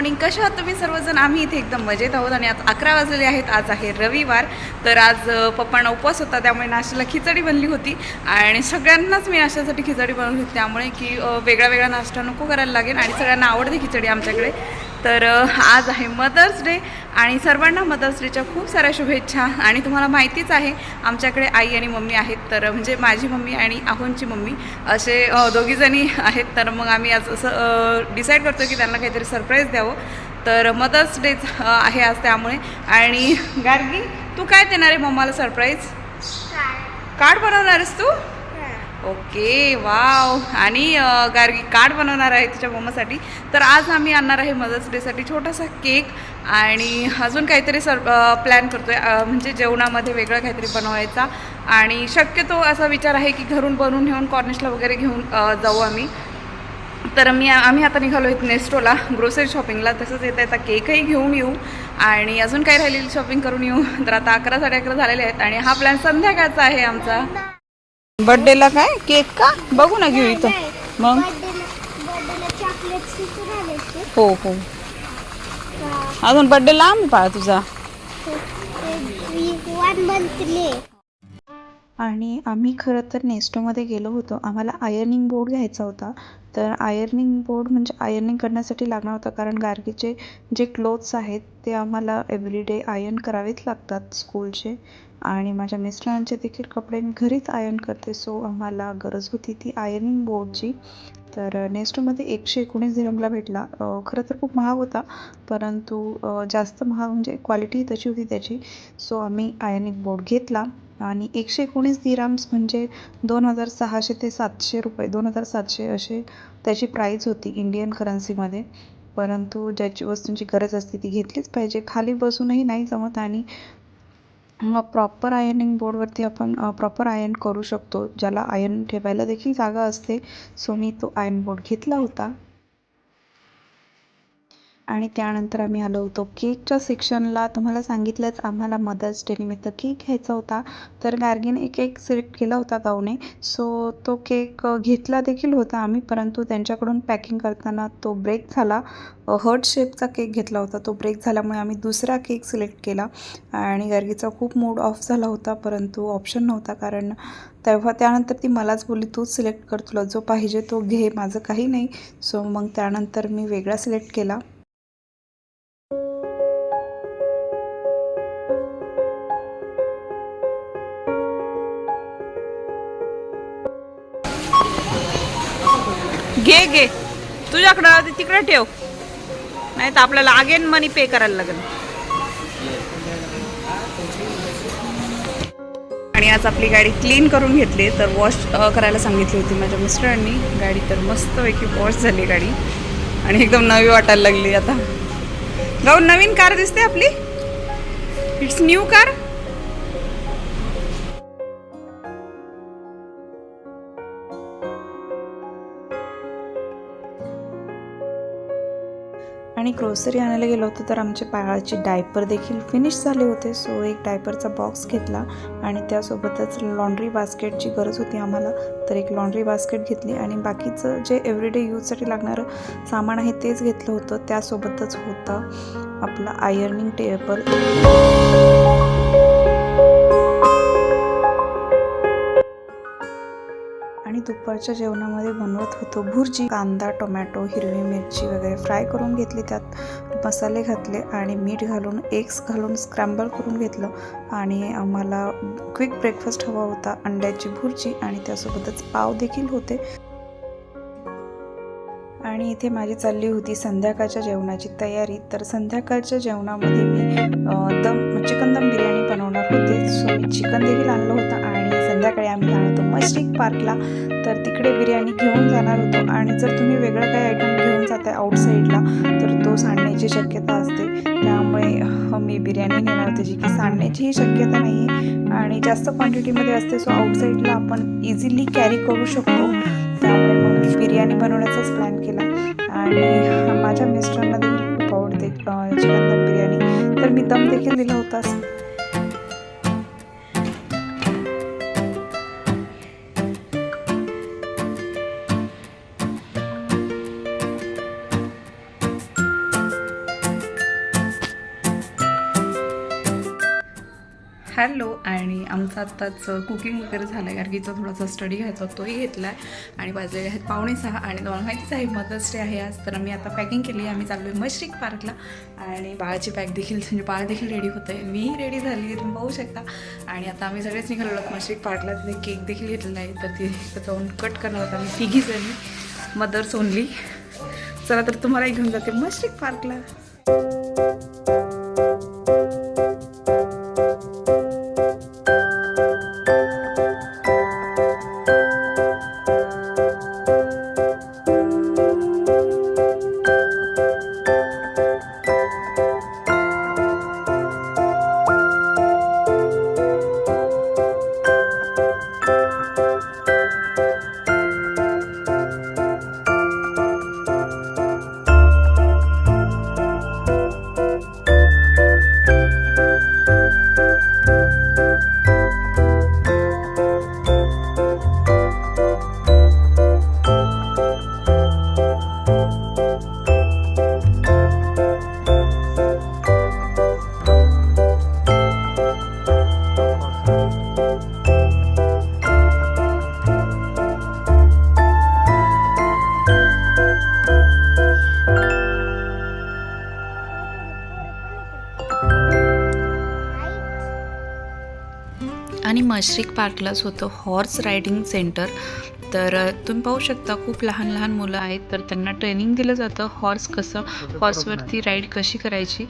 आणि मॉर्निंग कशा आहात तुम्ही सर्वजण? आम्ही इथे एकदम मजेत आहोत आणि आता अकरा वाजलेले आहेत. आज आहे रविवार. तर आज पप्पांना उपवास होता त्यामुळे नाश्त्याला खिचडी बनली होती. आणि सगळ्यांनाच मी नाश्त्यासाठी खिचडी बनवली होती. त्यामुळे की वेगळा वेगळा नाश्ता नको करायला लागेल आणि सगळ्यांना आवडते खिचडी आमच्याकडे. तर आज आहे मदर्स डे आणि सर्वांना मदर्स डेच्या खूप साऱ्या शुभेच्छा. आणि तुम्हाला माहितीच आहे आमच्याकडे आई आणि मम्मी आहेत. तर म्हणजे माझी मम्मी आणि आहोंची मम्मी असे दोघीजणी आहेत. तर मग आम्ही आज असं डिसाईड करतो की त्यांना काहीतरी सरप्राईज द्यावं. तर मदर्स डे आहे आज त्यामुळे. आणि गार्गी तू काय देणार आहे मम्माला सरप्राईज कार्ड बनवणार आहेस तू? Okay wow. आणि गार्गी कार्ड बनवणार आहे तिच्या मम्मासाठी. तर आज आम्ही आणणार आहे मदर्स डेसाठी छोटासा केक आणि अजून काहीतरी सर प्लॅन करतो आहे म्हणजे जेवणामध्ये वेगळं काहीतरी बनवायचा. आणि शक्यतो असा विचार आहे की घरून बनवून घेऊन कॉर्निशला वगैरे घेऊन जाऊ आम्ही. तर मी आम्ही आता निघालो आहेत नेस्टोला ग्रोसरी शॉपिंगला तसंच येता येता केकही घेऊन येऊ. आणि अजून काही राहिलेली शॉपिंग करून येऊ. तर आता अकरा साडे अकरा झालेले आहेत आणि हा प्लॅन संध्याकाळचा आहे आमचा. बर्थडेला काय? केक का? बघू ना घेऊ इथं. मग? हो हो. अजून बर्थडे लांब पा तुझा. आणि आम्ही खरं तर नेस्टोमध्ये गेलो होतो. आम्हाला आयर्निंग बोर्ड घ्यायचा होता. तर आयर्निंग बोर्ड म्हणजे आयर्निंग करण्यासाठी लागणार होता. कारण गार्गीचे जे क्लोथ्स आहेत ते आम्हाला एव्हरीडे आयर्न करावेच लागतात स्कूलचे आणि माझ्या मिस्टरांचे देखील कपडे मी घरीच आयर्न करते सो आम्हाला गरज होती ती आयर्निंग बोर्डची तर नेस्टोमध्ये एकशे एकोणीस दिरमला भेटला. खरं तर खूप महाग होता परंतु जास्त महाग म्हणजे क्वालिटी तशी होती त्याची. सो आम्ही आयर्निंग बोर्ड घेतला. आणि एकशे एकोणीस दिराम्स म्हणजे दोन हजार सहाशे ते सातशे रुपये दोन हजार सातशे असे त्याची प्राईज होती इंडियन करन्सीमध्ये परंतु ज्याची वस्तूंची गरज असते ती घेतलीच पाहिजे. खाली बसूनही नाही जमत आणि प्रॉपर आयर्निंग बोर्डवरती आपण प्रॉपर आयर्न करू शकतो ज्याला आयर्न ठेवायला देखील जागा असते. सो मी तो आयर्न बोर्ड घेतला होता. आणि त्यानंतर आम्ही आलो होतो. केकच्या सेक्शनला तुम्हाला सांगितलंच आम्हाला मदर्स डेनिमित्त केक घ्यायचा होता. तर गार्गीने एक केक सिलेक्ट केला होता गाऊने. सो तो केक घेतला देखील होता आम्ही परंतु त्यांच्याकडून पॅकिंग करताना तो ब्रेक झाला. हर्ट शेपचा केक घेतला होता. तो ब्रेक झाल्यामुळे आम्ही दुसरा केक सिलेक्ट केला. आणि गार्गीचा खूप मूड ऑफ झाला होता परंतु ऑप्शन नव्हता. कारण तेव्हा त्यानंतर ती मलाच बोलली तूच सिलेक्ट कर तुला जो पाहिजे तो घे माझं काही नाही. सो मग त्यानंतर मी वेगळा सिलेक्ट केला. घे घे. तुझ्याकडं तिकडे ठेव. नाही तर आपल्याला अगेन मनी पे करायला लागेल. आणि आज आपली गाडी क्लीन करून घेतली तर वॉश करायला सांगितली होती माझ्या मिस्टरांनी. गाडी तर मस्तपैकी वॉश झाली गाडी. आणि एकदम नवी वाटायला लागली आता. गाऊ नवीन कार दिसते आपली? इट्स न्यू कार आणि ग्रोसरी आणायला गेलो होतो तर आमच्या बाळाचे डायपर देखील फिनिश झाले होते. सो एक डायपरचा बॉक्स घेतला आणि त्यासोबतच लॉन्ड्री बास्केटची गरज होती आम्हाला. तर एक लॉन्ड्री बास्केट घेतली आणि बाकीचं जे एव्हरीडे यूजसाठी लागणारं सामान आहे तेच घेतलं होतं. त्यासोबतच होतं आपलं आयर्निंग टेबल दुपारच्या जेवणामध्ये बनवत होतो. भुर्जी कांदा टोमॅटो हिरवी मिरची वगैरे फ्राय करून घेतली त्यात. मसाले घातले आणि मीठ घालून एग्स घालून स्क्रॅम्बल करून घेतलं. आणि आम्हाला क्विक ब्रेकफास्ट हवा होता. अंड्याची भुर्जी आणि त्यासोबतच पाव देखील होते. आणि इथे माझी चालली होती संध्याकाळच्या जेवणाची तयारी. तर संध्याकाळच्या जेवणामध्ये मी दम चिकन दम बिर्याणी बनवणार होते. सो मी चिकन देखील आणलं होतं आणि संध्याकाळी आम्ही जाणार होतो मस्जिद पार्कला. तर तिकडे बिर्याणी घेऊन जाणार होतो. आणि जर तुम्ही वेगळं काही आयटम घेऊन जाताय आउटसाईडला तर तो सांडण्याची शक्यता असते. त्यामुळे मी बिर्याणी नेणार होते जी की सांडण्याचीही शक्यता नाही आहे आणि जास्त क्वांटिटीमध्ये असते सो आउटसाईडला आपण इझिली कॅरी करू शकतो. त्यामुळे मग मी बिर्याणी बनवण्याचाच प्लॅन केला. आणि माझ्या मिस्टरांना देखील खूप आवडते चिकन दम बिर्याणी. तर मी दम देखील दिला होता खाल्लो आणि आमचं आत्ताच कुकिंग वगैरे झालं आहे गार्गीचा थोडासा स्टडी घ्यायचा तोही घेतला आहे आणि वाजलेले आहेत पावणे सहा आणि तुम्हाला माहितीच आहे मदर्स डे आहे आज. तर मी आता पॅकिंग केली आहे. आम्ही चाललो आहे मश्रिक पार्कला. आणि बाळाची पॅक देखील म्हणजे बाळ देखील रेडी होतं आहे मीही रेडी झाली आहे तुम्ही पाहू शकता. आणि आता आम्ही सगळेच निघालो आहोत मश्रिक पार्कला. तिथे केक देखील घेतलेला आहे. तर तिथे जाऊन कट करणार होता आम्ही तिघी जणी. मदर्स ओनली चला तर तुम्हालाही घेऊन जाते मश्रिक पार्कला. आणि मश्रिक पार्कलाच होतं हॉर्स रायडिंग सेंटर तर तुम्ही पाहू शकता खूप लहान लहान मुलं आहेत तर त्यांना ट्रेनिंग दिलं जातं हॉर्स कसं हॉर्सवरती राईड कशी करायची.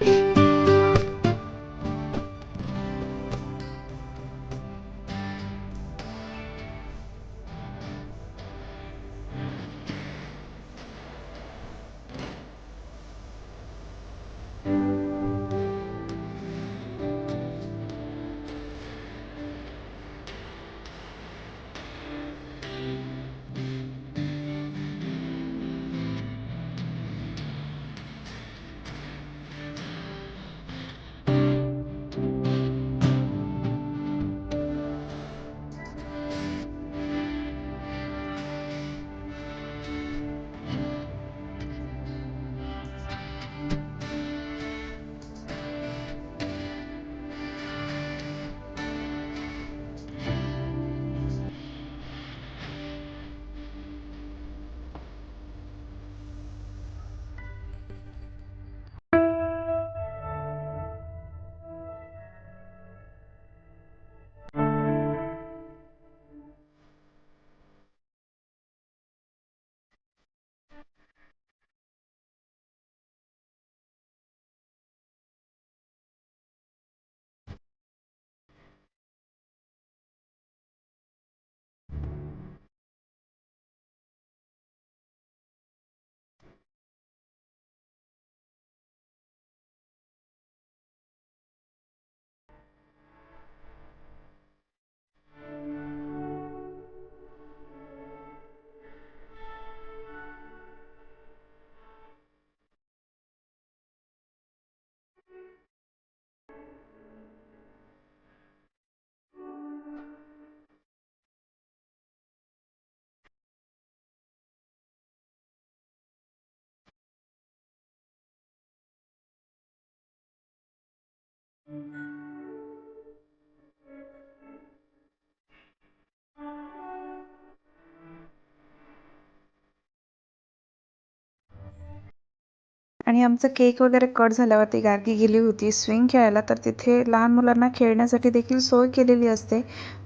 आणि आमचं केक वगैरे कट झाल्यावरती गार्गी गेली होती. स्विंग खेळायला तर तिथे लहान मुलांना खेळण्यासाठी देखील सोय केलेली असते.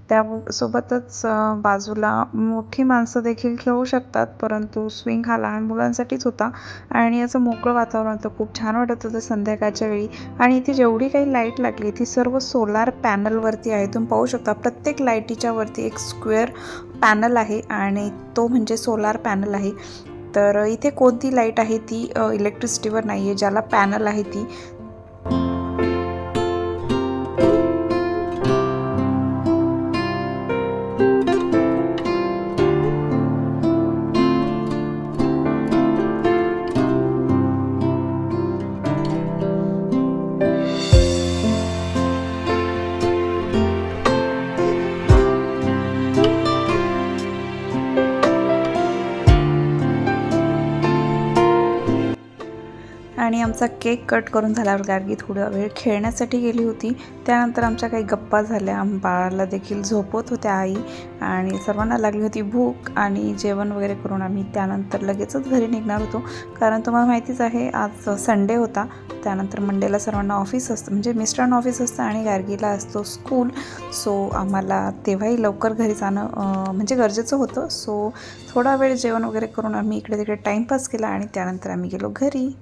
त्या सोबतच बाजूला मोठी माणसं देखील खेळू शकतात परंतु स्विंग हा लहान मुलांसाठीच होता आणि असं मोकळं वातावरण होतं खूप छान वाटत होतं संध्याकाळच्या वेळी. आणि इथे जेवढी काही लाइट लागली ती सर्व सोलार पॅनलवरती आहे. तुम्ही पाहू शकता प्रत्येक लाईटीच्या वरती एक स्क्वेअर पॅनल आहे आणि तो म्हणजे सोलार पॅनल आहे. तर इथे कोणती लाइट आहे ती इलेक्ट्रिसिटीवर नाही आहे ज्याला पॅनल आहे ती. आमचा केक कट करून झाल्यावर गार्गी थोडा वेळ खेळण्यासाठी गेली होती. त्यानंतर आमच्या काही गप्पा झाल्या. आम- बाळाला देखील झोपवत होत्या आई आणि सर्वांना लागली होती भूक आणि जेवण वगैरे करून आम्ही त्यानंतर लगेचच घरी निघणार होतो. कारण तुम्हाला माहितीच आहे आज संडे होता. त्यानंतर मंडेला सर्वांना ऑफिस असतं. म्हणजे मिस्टरांना ऑफिस असतं आणि गार्गीला असतो स्कूल. सो आम्हाला तेव्हाही लवकर घरी जाणं म्हणजे गरजेचं होतं. सो थोडा वेळ जेवण वगैरे करून आम्ही इकडे तिकडे टाईमपास केला आणि त्यानंतर आम्ही गेलो घरी.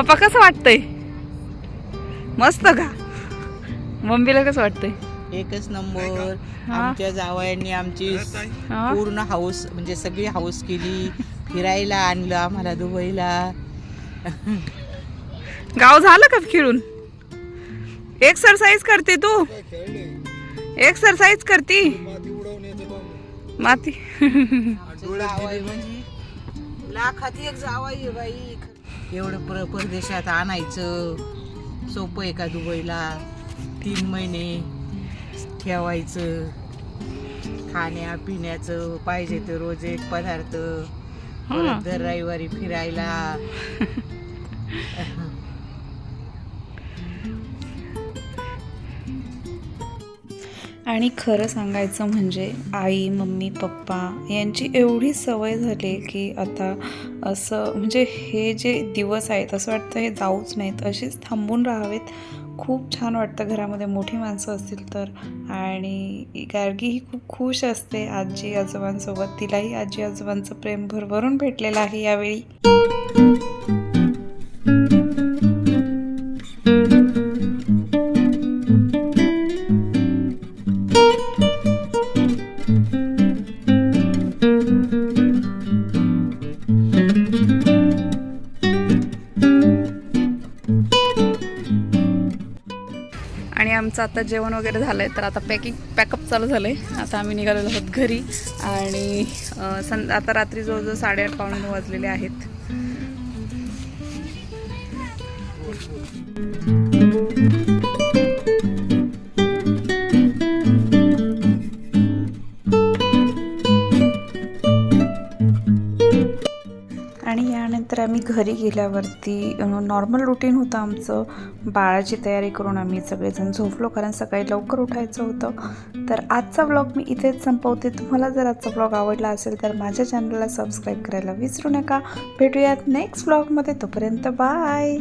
पप्पा कसं वाटतंय? मस्त का? मम्मीला कसं वाटतंय? एकच नंबर. हा. आमच्या जावयांनी आमची हा? पूर्ण हाऊस म्हणजे सगळी हाऊस केली. फिरायला आणलं आम्हाला दुबईला. गाव झालं का खेळून? एक्सरसाइज करते तू. एक्सरसाइज करती. माती जावई म्हणजे लाखात एक जावाई आहे बाई. एवढं पर परदेशात आणायचं. सोपं आहे का दुबईला? तीन महिने ठेवायचं. खाण्या पिण्याचं पाहिजे तर रोज एक पदार्थ. दर रविवारी फिरायला. आणि खरं सांगायचं म्हणजे आई मम्मी पप्पा यांची एवढी सवय झाली की आता असं म्हणजे हे जे दिवस आहेत असं वाटतं हे जाऊच नाहीत. अशीच थांबून राहावेत. खूप छान वाटतं घरामध्ये मोठी माणसं असतील तर. आणि गार्गी ही खूप खुश असते. आजी आजोबांसोबत तिलाही आजी आजोबांचं प्रेम भरभरून भेटलेलं आहे यावेळी. आणि आमचं आता जेवण वगैरे झालं आहे तर आता पॅकिंग पॅकअप चालू झालं आहे आता आम्ही निघालेलो आहोत घरी आणि सं आता रात्री जवळजवळ साडेआठ पावणे वाजलेले आहेत. आणि यानंतर आम्ही घरी गेल्यावरती नॉर्मल रुटीन होतं आमचं. बाळाची तयारी करून आम्ही सगळेजण झोपलो कारण सकाळी लवकर उठायचं होतं. तर आजचा ब्लॉग मी इथेच संपवते. तुम्हाला जर आजचा ब्लॉग आवडला असेल तर माझ्या चॅनलला सबस्क्राईब करायला विसरू नका. भेटूयात नेक्स्ट ब्लॉगमध्ये तोपर्यंत बाय